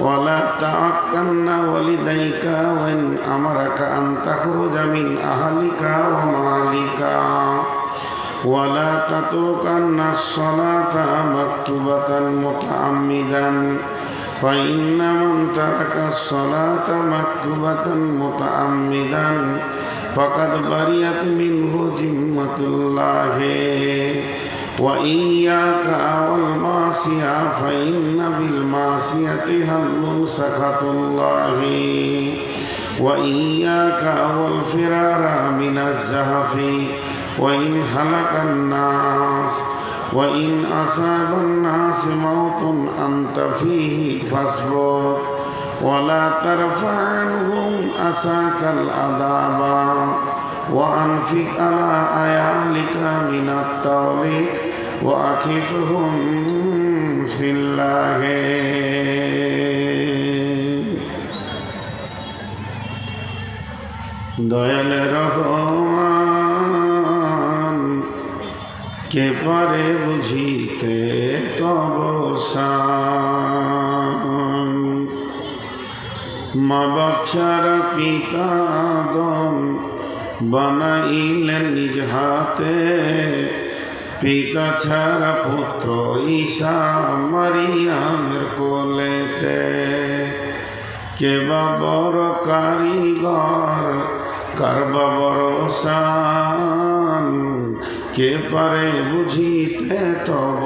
ولا تعقن والديك وإن أمرك أن تخرج من أهلك ومالك ولا تتركن الصلاة مكتوبة متعمدا فإن من ترك الصلاة مكتوبة متعمدا فقد بريت منه ذمة الله وإياك والمعصية فإن بالمعصية هل سخط الله؟ وإياك والفرار من الزهف وإن هلك الناس وإن أصاب الناس موت أنت فيه فاصبر. ولا ترفع عنهم أساك العذاب وأنفق على عيالك من التوليك وأكفهم في الله দয়াল রহমান কে পারে বুঝিতে তব শান। মা বাচ্চারা পিতা দম বানাইলেন নিজ হাতে পিতা ছাড়া পুত্র ঈশা মারিয়ামের কোলেতে কে বা বড় কারিগর কারবা বড় শান কে পারে বুঝিতে তব।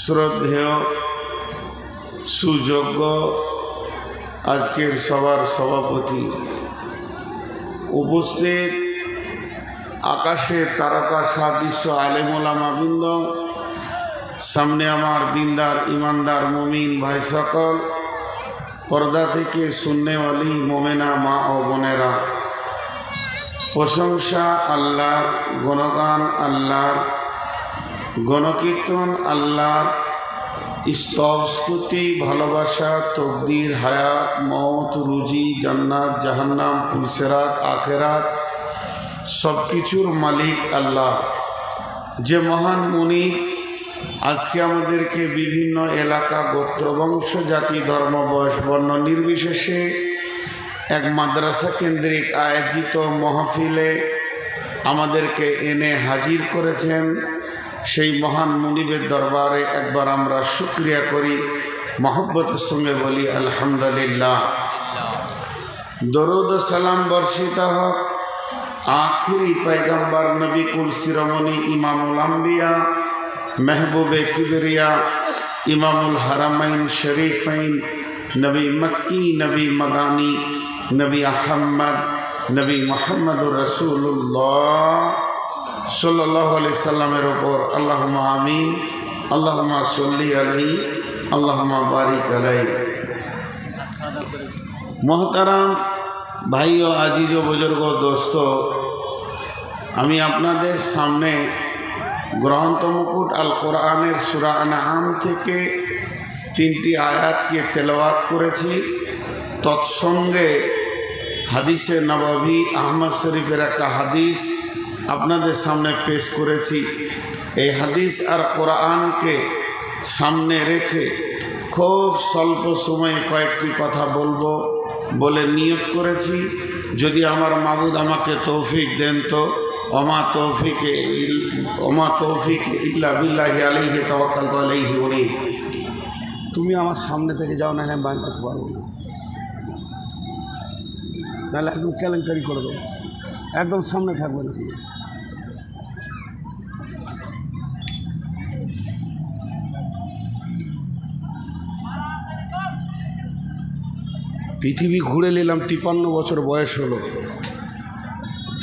শ্রদ্ধেয়, সুযোগ্য আজকের সবার সভাপতি উপস্থিত আকাশে তারকা সাদৃশ্য আলেমোলামাবৃন্দ সামনে আমার দিনদার, ইমানদার, মমিন ভাই সকল, পর্দা থেকে শূন্যওয়ালি মোমেনা মা ও বোনেরা। প্রশংসা আল্লাহর, গণগান আল্লাহর, গণকীর্তন আল্লাহর স্তব স্তুতি ভালোবাসা, তকদির, হায়াত মত রুজি, জান্নাত, জাহান্নাম পুলসেরাত আখেরাত সব কিছুর মালিক আল্লাহ। যে মহান মুনি আজকে আমাদেরকে বিভিন্ন এলাকা, গোত্রবংশ, জাতি, ধর্ম, বয়স, বর্ণ নির্বিশেষে এক মাদ্রাসা কেন্দ্রিক আয়োজিত মহফিলে আমাদেরকে এনে হাজির করেছেন। সেই মহান মনিবের দরবারে একবার আমরা সুক্রিয়া করি, মহব্বতের সঙ্গে বলি, আলহামদুলিল্লাহ। দরুদ সালাম বর্ষিত হক। আখিরি পয়গম্বর নবী কুল শিরোমণি ইমামুল আম্বিয়া, মেহবুবে কিবরিয়া, ইমামুল হারামাইন শরীফাইন, নবী মক্কি, নবী মদানী, নবী আহম্মদ, নবী মোহাম্মদুর রসুল্লাহ সাল্লাহ আলি সাল্লামের ওপর আল্লাহমা আমিন আল্লাহমা সল্লি আলাই আল্লাহমা বারিক আলাই মহতারাম ভাই ও আজিজ ও বুজুর্গ, দোস্ত, আমি আপনাদের সামনে গ্রন্থ মুকুট আল কোরআনের সুরান আম থেকে তিনটি আয়াতকে তেলাওয়াত করেছি। তৎসঙ্গে হাদিসে নবাবী আহমদ শরীফের একটা হাদিস আপনাদের সামনে পেশ করেছি। এই হাদিস আর কোরআনকে সামনে রেখে খুব স্বল্প সময়ে কয়েকটি কথা বলব বলে নিয়ত করেছি। যদি আমার মাবুদ আমাকে তৌফিক দেন তো অমা তৌফিকে ইল- অমা তৌফিকে ইল্লা বিল্লাহি আলাইহি তাওয়াক্কালতু আলাইহি উনি তুমি আমার সামনে থেকে যাও না আমি বাইর করতে পারব না। তাহলে একদম কেলেঙ্কারি করে দেবো। একদম সামনে থাকবে না। পৃথিবী ঘুরে নিলাম তিপান্ন বছর বয়স হলো।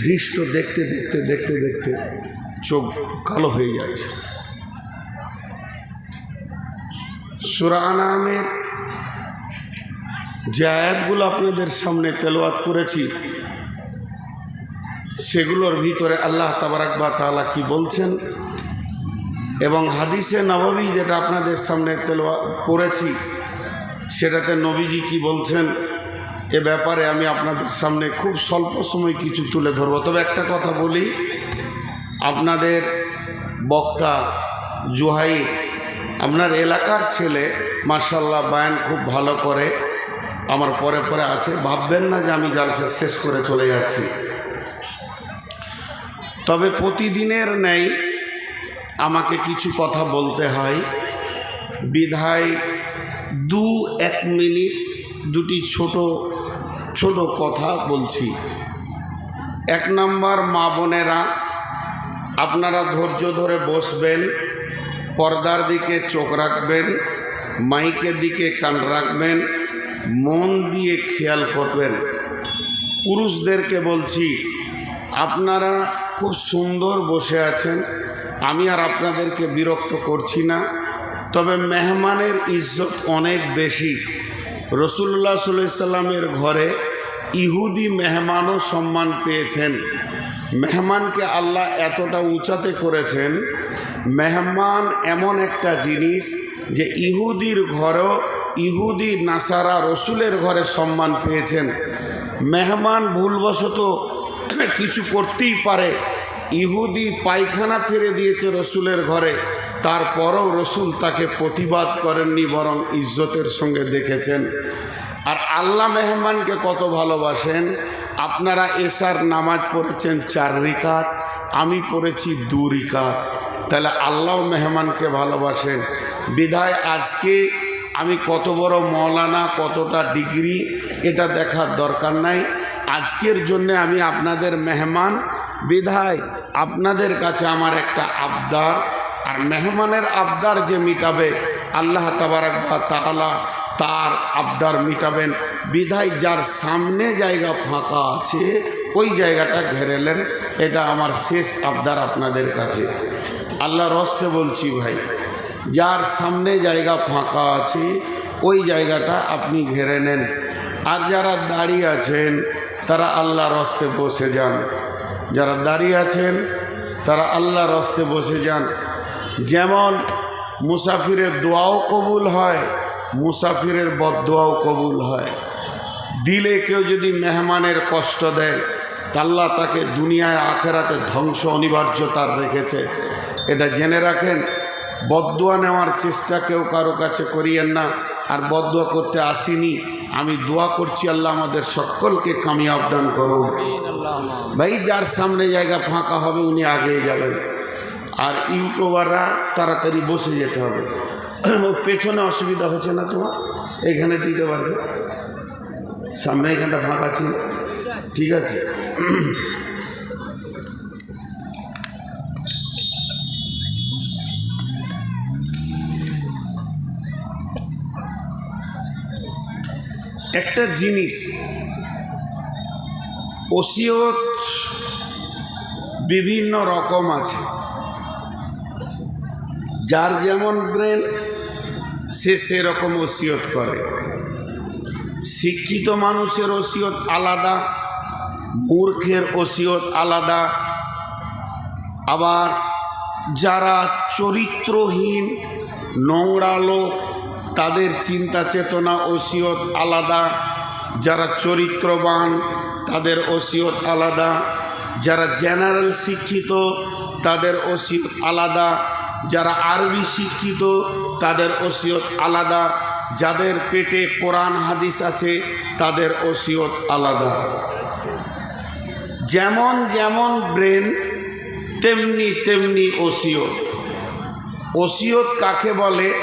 ধৃষ্ট দেখতে দেখতে দেখতে দেখতে চোখ কালো হয়ে যাচ্ছে সুরানামের যে আয়াতগুলো আপনাদের সামনে তেলাওয়াত করেছি, সেগুলোর ভিতরে আল্লাহ তাবারাকবা তালা কি বলছেন এবং হাদিসে নববী যেটা আপনাদের সামনে তেলোয়া পড়েছি সেটাতে নবীজি কি বলছেন? এ ব্যাপারে আমি আপনাদের সামনে খুব স্বল্প সময় কিছু তুলে ধরবো। তবে একটা কথা বলি, আপনাদের বক্তা জুহাইর, আপনার এলাকার ছেলে মার্শাল্লাহ বায়ান খুব ভালো করে, আমার পরে পরে আছে, ভাববেন না যে আমি জালসা শেষ করে চলে যাচ্ছি। তবে প্রতিদিনের নেই আমাকে কিছু কথা বলতে হয়। বিধায় দু এক মিনিট দুটি ছোট ছোট কথা বলছি। এক নাম্বার মা বোনেরা, আপনারা ধৈর্য ধরে বসবেন, পর্দার দিকে চোখ রাখবেন, মাইকের দিকে কান রাখবেন, মন দিয়ে খেয়াল করবেন। পুরুষদেরকে বলছি, আপনারা খুব সুন্দর বসে আছেন, আমি আর আপনাদেরকে বিরক্ত করছি না, তবে মেহমানের ইজ্জত অনেক বেশি। রসুল্লাহ সাল্লামের ঘরে ইহুদি মেহমানও সম্মান পেয়েছেন। মেহমানকে আল্লাহ এতটা উঁচাতে করেছেন, মেহমান এমন একটা জিনিস যে ইহুদির ঘরও ইহুদি নাসারা রসুলের ঘরে সম্মান পেয়েছেন। মেহমান ভুলবশত কিছু করতেই পারে। ইহুদি পায়খানা ফিরে দিয়েছে রসুলের ঘরে, তারপরও রসুল তাকে প্রতিবাদ করেননি, বরং ইজ্জতের সঙ্গে দেখেছেন। আর আল্লাহ মেহমানকে কত ভালোবাসেন? আপনারা এসার নামাজ পড়েছেন চার রিকাত, আমি পড়েছি দু রিকাত। তাহলে আল্লাহ মেহমানকে ভালোবাসেন। বিধায় আজকে আমি কত বড় মৌলানা, কতটা ডিগ্রি, এটা দেখার দরকার নাই। আজকের জন্য আমি আপনাদের মেহমান। বিধায় আপনাদের কাছে আমার একটা আবদার। আর মেহমানের আবদার যে মিটাবে, আল্লাহ তাবারাকবা তাহলা তার আবদার মিটাবেন। বিধায় যার সামনে জায়গা ফাঁকা আছে, ওই জায়গাটা ঘেরেলেন। এটা আমার শেষ আবদার আপনাদের কাছে। আল্লাহর হস্তে বলছি ভাই, যার সামনে জায়গা ফাঁকা আছে, ওই জায়গাটা আপনি ঘেরে নেন। আর যারা দাঁড়িয়ে আছেন, তারা আল্লাহর হস্তে বসে যান। যারা দাঁড়িয়ে আছেন, তারা আল্লাহর হস্তে বসে যান। যেমন মুসাফিরের দোয়াও কবুল হয় মুসাফিরের বদোয়াও কবুল হয়। দিলে কেউ যদি মেহমানের কষ্ট দেয়, তাল্লা তাকে দুনিয়ায় আখেরাতে ধ্বংস অনিবার্য তার রেখেছে। এটা জেনে রাখেন বদুয়া নেওয়ার চেষ্টা কেউ কারও কাছে করিয়েন না, আর বদুয়া করতে আসিনি, আমি দোয়া করছি আল্লাহ আমাদের সকলকে কামিয়াব দান করুন। ভাই, যার সামনে জায়গা ফাঁকা হবে, উনি আগিয়ে যাবেন। আর ইউটিউবাররা তাড়াতাড়ি বসে যেতে হবে। পেছনে অসুবিধা হচ্ছে না তোমার? এখানে দিতে পারবে। সামনে এখানটা ফাঁকা ছিল ঠিক আছে। একটা জিনিস ওসিয়ত বিভিন্ন রকম আছে। যার যেমন ব্রেন সে সেরকম ওসিয়ত করে। শিক্ষিত মানুষের ওসিয়ত আলাদা, মূর্খের ওসিয়ত আলাদা। আবার যারা চরিত্রহীন, নোংরা লোক, তাদের চিন্তা চেতনা ওসিয়ত আলাদা। যারা চরিত্রবান, তাদের ওসিয়ত আলাদা। যারা জেনারেল শিক্ষিত, তাদের ওসিয়ত আলাদা। যারা আরবি শিক্ষিত তাদের ওসিয়ত আলাদা, যাদের পেটে কোরআন হাদিস আছে, তাদের ওসিয়ত আলাদা। যেমন যেমন ব্রেন, তেমনি তেমনি ওসিয়ত। ওসিয়ত কাকে বলে?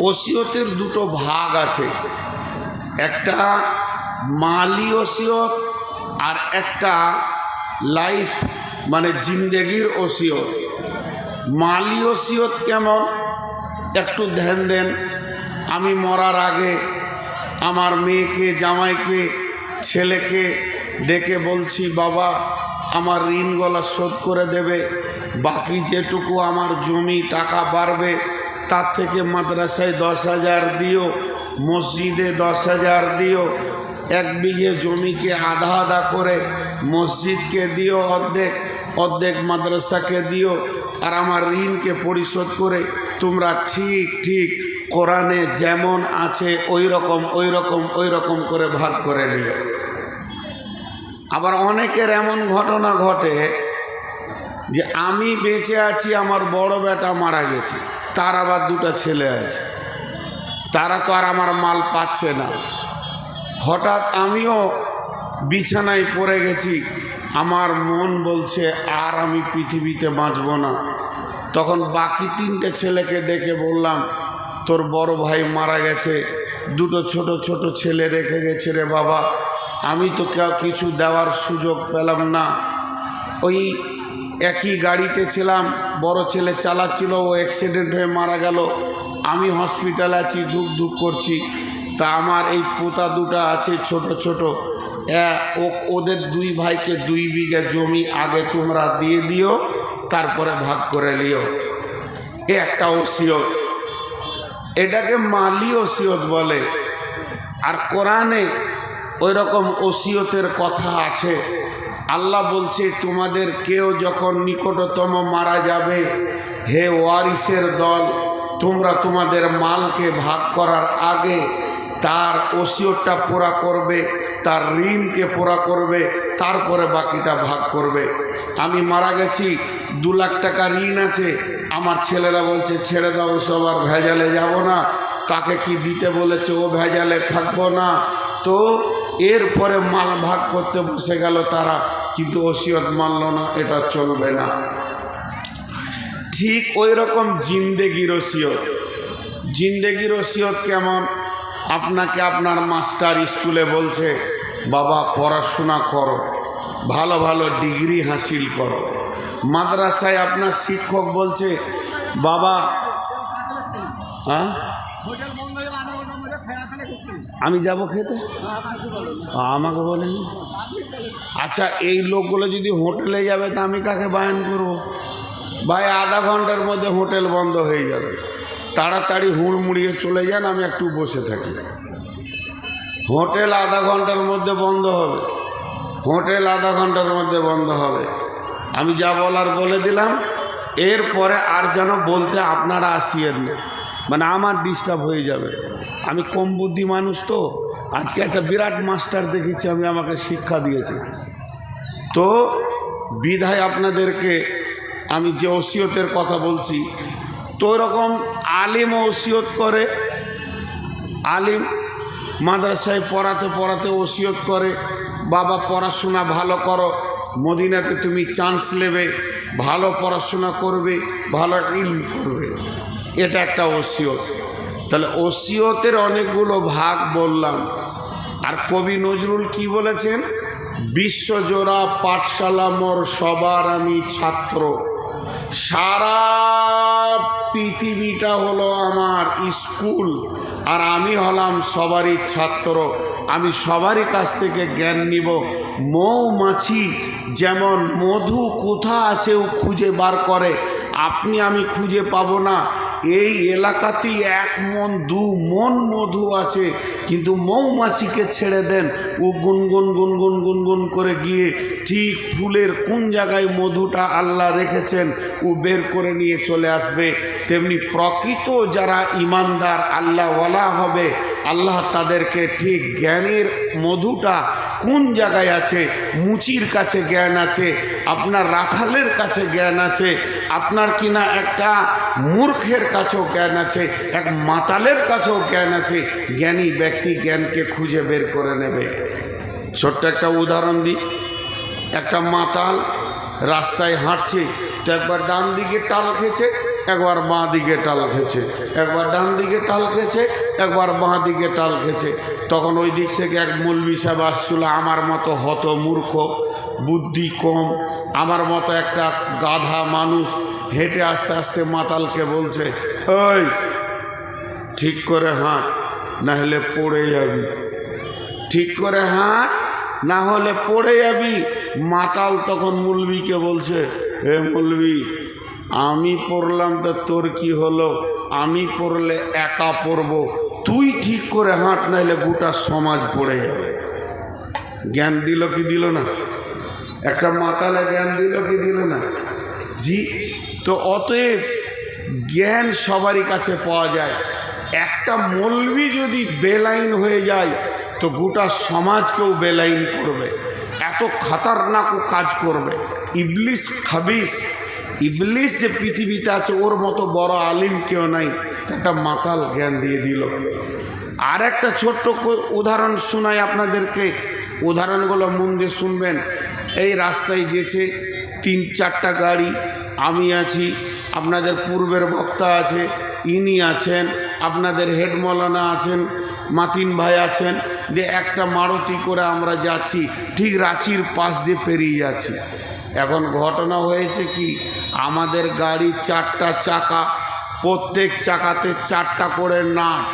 ওসিয়তের দুটো ভাগ আছে। একটা মালি ওসিয়ত আর একটা লাইফ মানে জিন্দেগির ওসিয়ত। মালি ওসিয়ত কেমন? একটু ধ্যান দেন। আমি মরার আগে আমার মেয়েকে, জামাইকে, ছেলেকে ডেকে বলছি, বাবা, আমার ঋণ গলা শোধ করে দেবে। বাকি যেটুকু আমার জমি টাকা বাড়বে, তার থেকে মাদ্রাসায় দশ হাজার দিও, মসজিদে দশ হাজার দিও। এক বিঘে জমিকে আধা আধা করে মসজিদকে দিও অর্ধেক অর্ধেক মাদ্রাসাকে দিও। আর আমার ঋণকে পরিশোধ করে তোমরা ঠিক ঠিক কোরআনে যেমন আছে ওই রকম ওই রকম ওই রকম করে ভাগ করে নিও। আবার অনেকের এমন ঘটনা ঘটে যে আমি বেঁচে আছি, আমার বড় বেটা মারা গেছে, তার আবার দুটো ছেলে আছে, তারা তো আর আমার মাল পাচ্ছে না। হঠাৎ আমিও বিছানায় পড়ে গেছি আমার মন বলছে, আর আমি পৃথিবীতে বাঁচব না। তখন বাকি তিনটে ছেলেকে ডেকে বললাম, তোর বড় ভাই মারা গেছে, দুটো ছোট ছোট ছেলে রেখে গেছে রে বাবা। আমি তো কেউ কিছু দেওয়ার সুযোগ পেলাম না। ওই একই গাড়িতে ছিলাম, বড় ছেলে চালাচ্ছিল, ও অ্যাক্সিডেন্ট হয়ে মারা গেল। আমি হসপিটালে আছি ধুক ধুক করছি। তা আমার এই পোতা দুটো আছে, ছোট ছোট। ওদের দুই ভাইকে দুই বিঘা জমি আগে তোমরা দিয়ে দিও, তারপরে ভাগ করে নিও এ একটা ওসিয়ত এটাকে মালি ওসিয়ত বলে। আর কোরআনে ওই রকম ওসিয়তের কথা আছে। আল্লাহ বলছে, তোমাদের কেউ যখন নিকটতম মারা যাবে, হে ওয়ারিসের দল, তোমরা তোমাদের মালকে ভাগ করার আগে তার ওসিয়তটা পুরা করবে। তার ঋণকে পুরা করবে, তারপরে বাকিটা ভাগ করবে। আমি মারা গেছি, দু লাখ টাকা ঋণ আছে। আমার ছেলেরা বলছে, ছেড়ে দাও সব, আর ভেজালে যাব না। কাকে কি দিতে বলেছে, ও ভেজালে থাকব না। তো এরপরে মাল ভাগ করতে বসে গেল তারা, কিন্তু ওসিয়ত মানল না, এটা চলবে না। ঠিক ওই রকম জিন্দেগির ওসিয়ত। জিন্দেগির ওসিয়ত কেমন? আপনাকে আপনার মাস্টার স্কুলে বলছে বাবা, পড়াশোনা করো, ভালো ভালো ডিগ্রি হাসিল করো। মাদ্রাসায় আপনার শিক্ষক বলছে, বাবা হ্যাঁ? আমি যাব খেতে? আমাকে বলেনি? আচ্ছা এই লোকগুলো যদি হোটেলে যাবে, তা আমি কাকে বায়ান করব? ভাই, আধা ঘণ্টার মধ্যে হোটেল বন্ধ হয়ে যাবে। তাড়াতাড়ি হুড়মুড়িয়ে চলে যান, আমি একটু বসে থাকি। হোটেল আধা ঘণ্টার মধ্যে বন্ধ হবে। হোটেল আধা ঘণ্টার মধ্যে বন্ধ হবে। আমি যা বলার বলে দিলাম, এরপরে আর যেন বলতে আপনারা আসিয়েন না। মানে আমার ডিস্টার্ব হয়ে যাবে। আমি কম বুদ্ধি মানুষ তো, আজকে একটা বিরাট মাস্টার দেখেছি, আমি আমাকে শিক্ষা দিয়েছে। তো বিধায় আপনাদেরকে আমি যে ওসিয়তের কথা বলছি, তো ওরকম আলিম ওসিয়ত করে, আলিম মাদ্রাসায় পড়াতে পড়াতে ওসিয়ত করে, বাবা, পড়াশোনা ভালো করো। মদিনাতে তুমি চান্স নেবে, ভালো পড়াশোনা করবে, ভালো ইলম করবে। এটা একটা ওসিয়ত। তাহলে ওসিয়তের অনেকগুলো ভাগ বললাম। আর কবি নজরুল কি বলেছেন? বিশ্বজোড়া পাঠশালা মোর সবার আমি ছাত্র। সারা পৃথিবীটা হলো আমার স্কুল, আর আমি হলাম সবারই ছাত্র। আমি সবারই কাছ থেকে জ্ঞান নিব। মৌমাছি যেমন, মধু কোথা আছে ও খুঁজে বার করে? আপনি আমি খুঁজে পাবো না। এই এলাকাতেই এক মন, দু মন মধু আছে। কিন্তু মৌমাছিকে ছেড়ে দেন। ও গুনগুন গুনগুন গুনগুন করে গিয়ে ঠিক ফুলের কোন জায়গায় মধুটা আল্লাহ রেখেছেন, ও বের করে নিয়ে চলে আসবে। তেমনি প্রকৃত যারা ইমানদার, আল্লাহওয়ালা হবে, আল্লাহ তাদেরকে ঠিক জ্ঞানের মধুটা কোন জায়গায় আছে? মুচির কাছে জ্ঞান আছে, আপনার রাখালের কাছে জ্ঞান আছে, আপনার কিনা একটা মূর্খের কাছেও জ্ঞান আছে, এক মাতালের কাছেও জ্ঞান আছে, জ্ঞানী ব্যক্তি জ্ঞানকে খুঁজে বের করে নেবে। ছোট্ট একটা উদাহরণ দিই। একটা মাতাল রাস্তায় হাঁটছে, তো একবার ডান দিকে টাল খেছে একবার বাঁ দিকে টাল খেছে একবার ডান দিকে টাল খেছে একবার বাঁ দিকে টাল খেছে তখন ওই দিক থেকে এক মৌলবি সাহেব আসছিল, আমার মতো হত মূর্খ, বুদ্ধি কম, আমার মতো একটা গাধা মানুষ হেঁটে আস্তে আস্তে মাতালকে বলছে ওই ঠিক করে হাঁট না হলে পড়ে যাবি। ঠিক করে হাঁট না হলে পড়ে যাবি মাতাল তখন মুলবিকে বলছে, হে মুলবি, আমি পড়লাম তো তোর কি হলো? আমি পড়লে একা পড়ব। তুই ঠিক করে হাঁট, নাইলে গোটা সমাজ পড়ে যাবে। জ্ঞান দিল কি দিল না? একটা মাতালে জ্ঞান দিল কি দিল না? জি, তো অতএব জ্ঞান সবারই কাছে পাওয়া যায়। একটা মলবি যদি বেলাইন হয়ে যায়, তো গোটা সমাজকেও বেলাইন করবে। এত খাতারনাক কাজ করবে। ইবলিস খাবিস। ইবলিস যে পৃথিবীতে আছে, ওর মতো বড় আলিম কেউ নাই। একটা মাতাল জ্ঞান দিয়ে দিল। আর একটা ছোট্ট উদাহরণ শোনাই আপনাদেরকে। উদাহরণগুলো মন দিয়ে শুনবেন। এই রাস্তায় যেছে তিন চারটা গাড়ি। আমি আছি, আপনাদের পূর্বের বক্তা আছে, ইনি আছেন, আপনাদের হেড মৌলানা আছেন, মাতিন ভাই আছেন দিয়ে একটা মারুতি করে আমরা যাচ্ছি, ঠিক রাঁচির পাশ দিয়ে পেরিয়ে যাচ্ছি। এখন ঘটনা হয়েছে কি, আমাদের গাড়ি চারটা চাকা, প্রত্যেক চাকাতে চারটা করে নাট।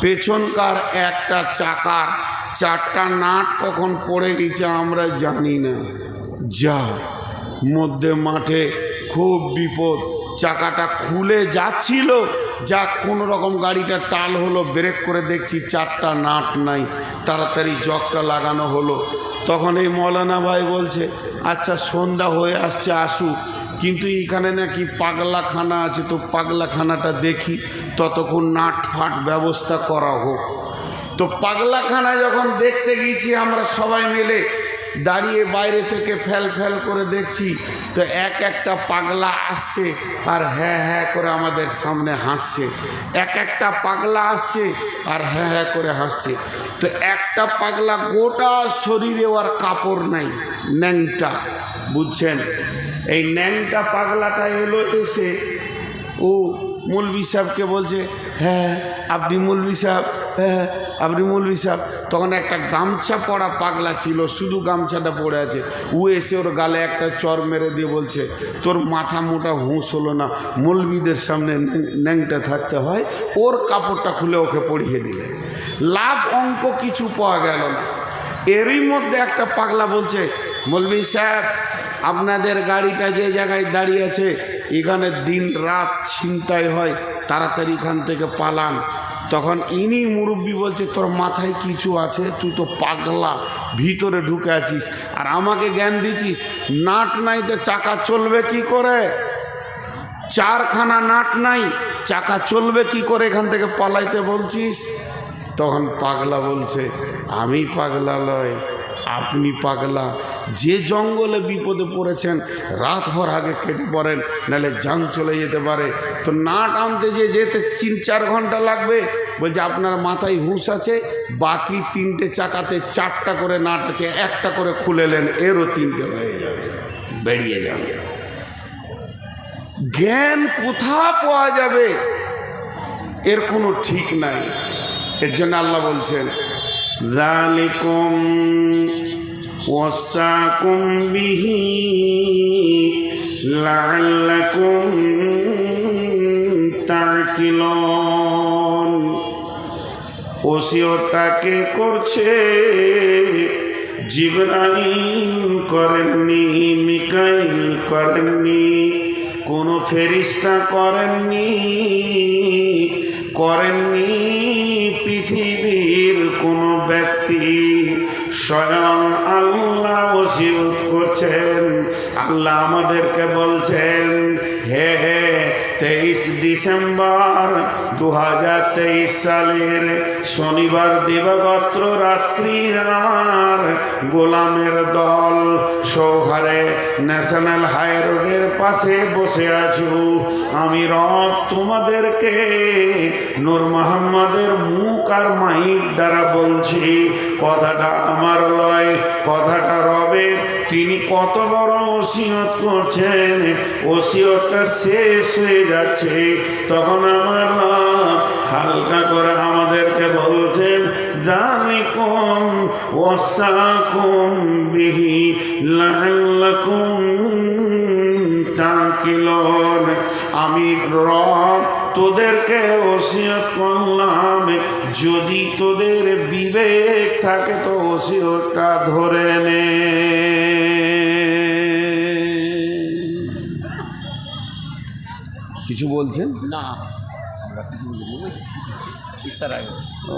পেছনকার একটা চাকার চারটা নাট কখন পড়ে গেছে আমরা জানি না। যা, মধ্যে মাঠে খুব বিপদ। চাকাটা খুলে যাচ্ছিল যা কোনো রকম গাড়িটা টাল হলো, ব্রেক করে দেখছি চারটা নাট নাই, তাড়াতাড়ি জগটা লাগানো হলো। তখন এই মৌলানা ভাই বলছে আচ্ছা সন্ধ্যা হয়ে আসছে, আসুক। কিন্তু এখানে নাকি পাগলাখানা আছে, তো পাগলাখানাটা দেখি, ততক্ষণ নাট ফাট ব্যবস্থা করা হোক। তো পাগলাখানা যখন দেখতে গিয়েছি আমরা সবাই মিলে দাঁড়িয়ে বাইরে থেকে ফেল ফেল করে দেখছি তো এক একটা পাগলা আসছে আর হ্যাঁ হ্যাঁ করে আমাদের সামনে হাসছে। এক একটা পাগলা আসছে আর হ্যাঁ হ্যাঁ করে হাসছে। তো একটা পাগলা গোটা শরীরে আর কাপড় নাই, ন্যাংটা, বুঝছেন? এই ন্যাংটা পাগলাটা এলো এসে ও মৌলবি সাহেবকে বলছে হ্যাঁ আপনি মৌলবি সাহেব হ্যাঁ আপনি মৌলবি সাহেব। তখন একটা গামছা পরা পাগলা ছিল, শুধু গামছাটা পড়ে আছে। ও এসে ওর গালে একটা চর মেরে দিয়ে বলছে, তোর মাথা মোটা হুঁশ হলো না, মৌলবিদের সামনে ন্যাংটা থাকতে হয়। ওর কাপড়টা খুলে ওকে পরিয়ে দিলে। লাভ অঙ্ক কিছু পাওয়া গেল না। এরই মধ্যে একটা পাগলা বলছে, মৌলবি সাহেব, আপনাদের গাড়িটা যে জায়গায় দাঁড়িয়ে আছে এখানে দিন রাত ছিনতাই হয়, তাড়াতাড়ি এখান থেকে পালান। তখন ইনি মুরব্বী বলছে, তোর মাথায় কিছু আছে? তুই তো পাগলা, ভিতরে ঢুকে আছিস আর আমাকে জ্ঞান দিছিস নাট নাই তো চাকা চলবে কি করে? চারখানা নাট নাই, চাকা চলবে কি করে এখান থেকে পালাইতে বলছিস? তখন পাগলা বলছে, আমি পাগলা লয় আপনি পাগলা। যে জঙ্গলে বিপদে পড়েছেন রাত ভর আগে কেটে পড়েন, নাহলে যান চলে যেতে পারে। তো নাট আনতে যে যেতে তিন চার ঘণ্টা লাগবে, বলছে আপনার মাথায় হুঁশ আছে, বাকি তিনটে চাকাতে চারটা করে নাট আছে, একটা করে খুলেলেন এরও তিনটে হয়ে যাবে, বেরিয়ে যাবে। জ্ঞান কোথা পাওয়া যাবে? এর কোনো ঠিক নাই। এর জন্য আল্লাহ বলছেন জালিকুম ওয়াসাকুম বিহি লাআল্লাকুম তাকিলুন ওসিয়টাকে করছে জিবরাইল করেননি মিকাইল করেননি কোনো ফেরিস্তা করেননি করেননি পৃথিবীর কোনো ব্যক্তি। স্বয়ং আল্লাহ করছেন। আল্লাহ আমাদেরকে বলছেন হে হে তেইশ ডিসেম্বর দু হাজার তেইশ সালের শনিবার দিবাগত্র রাত্রির গোলামের দল সৌহারে ন্যাশনাল হাই রোডের পাশে বসে আছো। আমি রব তোমাদেরকে নূর মোহাম্মদের মুখ আর মাইক দ্বারা বলছি, কথাটা আমার লয়, কথাটা রবের। তিনি কত বড় ওসিয়ত করছেন, ওসিয়তটা শেষ হয়ে যাচ্ছে। তখন আমার হালকা করে আমাদেরকে বলছেন, জালিকুম ওয়াসাকুম বিহি লাআল্লাকুম তাকিলুন। আমি রব তোদেরকে ওসিয়ত করলাম। যদি তোদের বিবেক থাকে তো ওসিয়তটা ধরে নে। কিছু বলছেন না আমরা কিছু বলি ওই ইস্তার আগে ও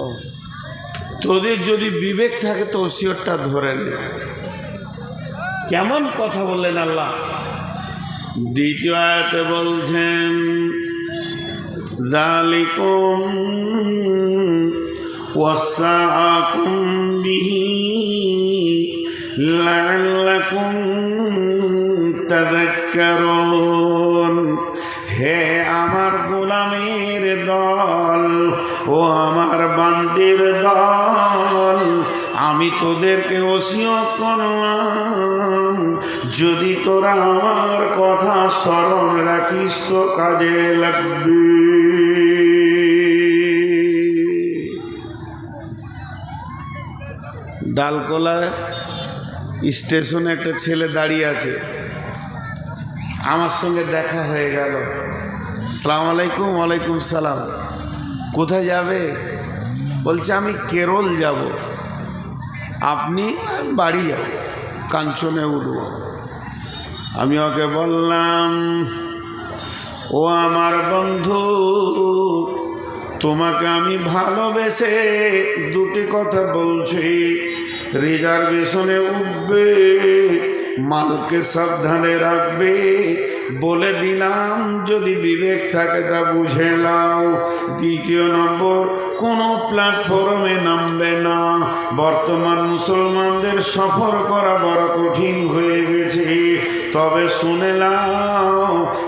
তোদের যদি বিবেক থাকে তো ওসিয়তটা ধরে নে কেমন কথা বললেন আল্লাহ দ্বিতীয় আয়াতে বলছেন জালিকুম ওয়াসাকুম বিহি لعلكم تذكرون হে আমার গোলামের দল, ও আমার বান্দির দল, আমি তোদেরকে ওসিয়ত করলাম। যদি তোরা আমার কথা স্মরণ রাখিস তো কাজে লাগবে। ডালকোলা স্টেশনে একটা ছেলে দাঁড়িয়ে আছে। আমার সঙ্গে দেখা হয়ে গেল। সালাম আলাইকুম, ওয়ালাইকুম সালাম। কোথায় যাবে? বলছে, আমি কেরল যাব। আপনি বাড়ি যাব কাঞ্চনে উঠব। আমি ওকে বললাম, ও আমার বন্ধু, তোমাকে আমি ভালোবেসে দুটি কথা বলছি। রিজার্ভেশনে উঠবে, মালকে সাবধানে রাখবে বলে দিলাম, যদি বিবেক থাকে তা বুঝে নাও। দ্বিতীয় নম্বর, কোনো প্ল্যাটফর্মে নামবে না। বর্তমান মুসলমানদের সফর করা বড় কঠিন হয়ে গেছে। তবে শুনে নাও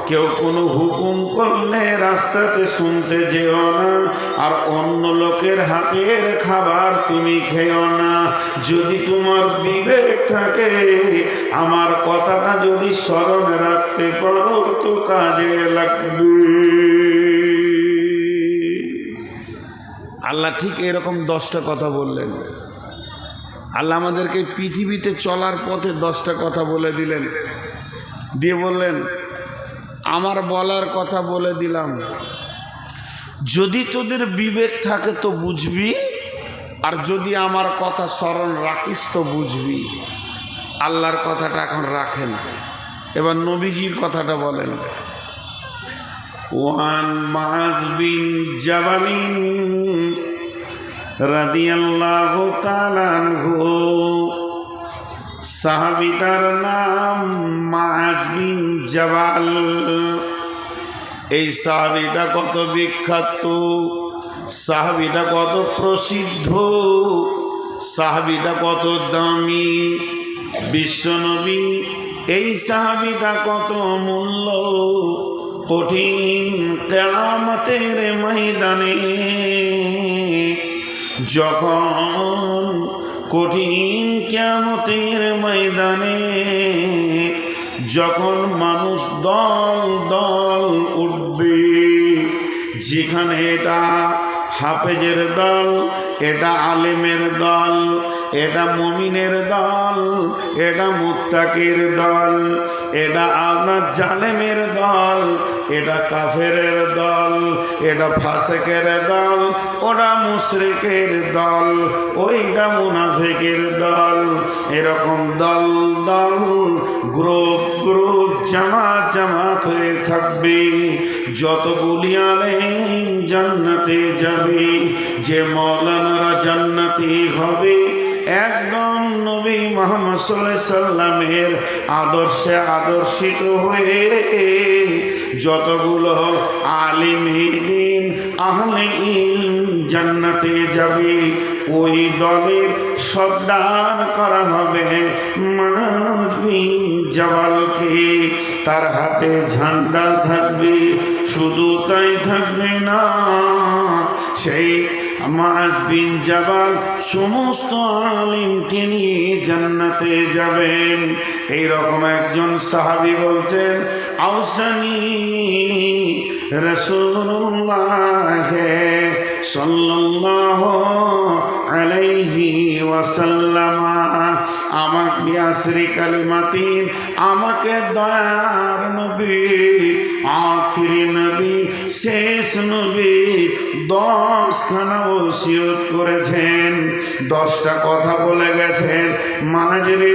কেউ কোনো হুকুম করলে রাস্তাতে শুনতে যেও না, আর অন্য লোকের হাতের খাবার তুমি খেও না। যদি তোমার বিবেক থাকে, আমার কথাটা যদি স্মরণে রাখতে পারো, তো কাজে লাগবে। আল্লাহ ঠিক এরকম দশটা কথা বললেন। আল্লাহ আমাদেরকে পৃথিবীতে চলার পথে দশটা কথা বলে দিলেন। দিয়ে বললেন আমার বলার কথা বলে দিলাম। যদি তোদের বিবেক থাকে তো বুঝবি, আর যদি আমার কথা স্মরণ রাখিস তো বুঝবি। আল্লাহর কথাটা এখন রাখেন। এবার নবীজির কথাটা বলেন। ওয়ান মাজ বিন জাবালিন রাদিয়াল্লাহু তাআলা আনহু। সাহাবিটার নাম মাজ বিন জাবাল। এই সাহাবিটা কত বিখ্যাত, সাহাবিটা কত প্রসিদ্ধ, সাহাবিটা কত দামি। বিশ্বনবী, এই সাহাবিটা কত মূল্য, কঠিন কেয়ামতের ময়দানে যখন কঠিন কেমতের ময়দানে যখন মানুষ দল দল উঠবে, যেখানে এটা হাফেজের দল, এটা আলেমের দল এটা মমিনের দল, এটা মুত্তাকির দল, এটা আপনার জালেমের দল, এটা কাফেরের দল, এটা ফাসেকের দল, ওটা মুশরিকের দল, ওইটা মুনাফিকের দল। এরকম দল দল, গ্রুপ গ্রুপ, জামাত জামাত হয়ে থাকবে। যতগুলি আলেম জান্নাতে যাবে, যে মৌলানারা জান্নাতি হবে মোহাম্মদ সাল্লামের আদর্শে আদর্শিত হয়ে যতগুলো আলিম দিন আহলে জান্নাতে যাবে, ওই দলের সর্দার করা হবে মানবিন জওয়ালকে তার হাতে ঝান্ডা থাকবে, শুধু তাই থাকবে না, সেই মাস বিন জাবাল সমস্ত আলিমকে নিয়ে জান্নাতে যাবেন। এইরকম একজন সাহাবি বলছেন আউসানি রসুল্লাহ সাল্লাল্লাহু আলাইহি ওয়াসাল্লাম, আমাকে বিয়াসরি কালিমাতিন, আমাকে দয়ার নবী, আখিরি নবী, শেষ নবী, দশখানা ওসিয়ত করেছেন, দশটা কথা বলে গেছেন। মাঝরে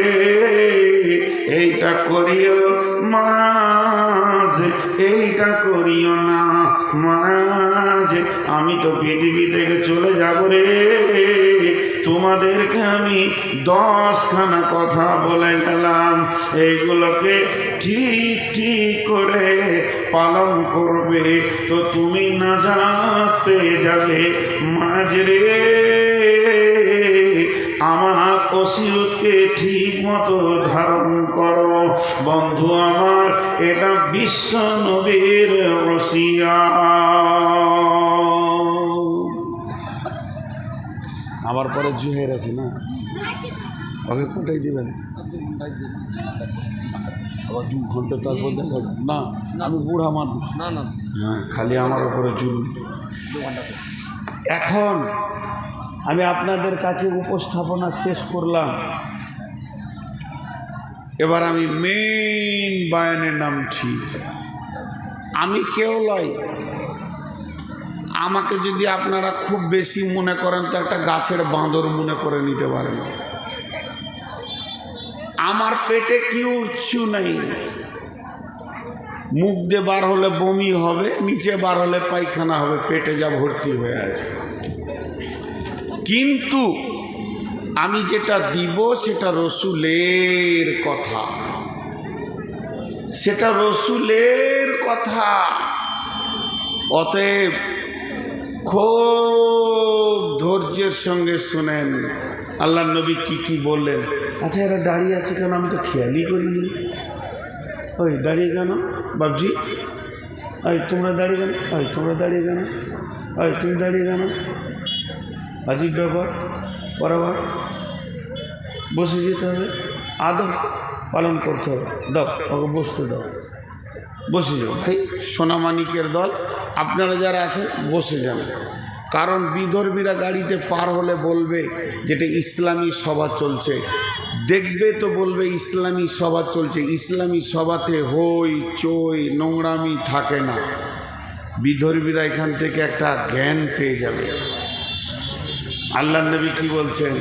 এইটা করিও মাঝ, এইটা করিও না। মাঝ, আমি তো পৃথিবী থেকে চলে যাব রে। তোমাদেরকে আমি দশখানা কথা বলে গেলাম। এইগুলোকে ঠিক ঠিক করে পালন করবে। তো তুমি না জানতে যাবে মাঝরে আমার ওসিয়তকে ঠিক মতো ধারণ করো। বন্ধু আমার এটা বিশ্ব নবীর রসিয়া আমার পরে জুহের আছে না? ওকে কোটাই দিবেন? আবার দু ঘণ্টা তারপর দেখা না আমি বুড়া মানুষ। না না। হ্যাঁ খালি আমার উপরে জুলুম। এখন আমি আপনাদের কাছে উপস্থাপনা শেষ করলাম। এবার আমি মেন বায়ানে নামছি আমি কেউ লয় আমাকে যদি আপনারা খুব বেশি মনে করেন, তো একটা গাছের বাঁদর মনে করে নিতে পারেন। আমার পেটে কিচ্ছু নেই। মুখ দিয়ে বার হলে বমি হবে, নিচে বার হলে পায়খানা হবে, পেটে যা ভর্তি হয়ে আছে। কিন্তু আমি যেটা দিব সেটা রসুলের কথা। সেটা রসুলের কথা। অতএব খুব ধৈর্যের সঙ্গে শুনেন আল্লাহ নবী কি কি বললেন? আচ্ছা এরা দাঁড়িয়ে আছে কেন? আমি তো খেয়ালই করিনি। ওই, দাঁড়িয়ে কেন? বাবজি ওই, তোমরা দাঁড়িয়ে কেন? ওই, তোমরা দাঁড়িয়ে কেন? ওই, তুমি দাঁড়িয়ে কেন? আজিব ব্যাপার বরাবর বসে যেতে হবে। আদব পালন করতে হবে। দাও, ওকে বসতে দাও। বসে যাও। ভাই সোনামানিকের দল, আপনারা যারা আছেন, বসে যান। কারণ বিধর্মীরা গাড়িতে পার হলে বলবে যেটা ইসলামী সভা চলছে। দেখবে তো বলবে ইসলামী সভা চলছে। ইসলামী সভাতে হই, চই, নোংরামি থাকে না। বিধর্মীরা এখান থেকে একটা জ্ঞান পেয়ে যাবে। আল্লাহ নবী কি বলছেন?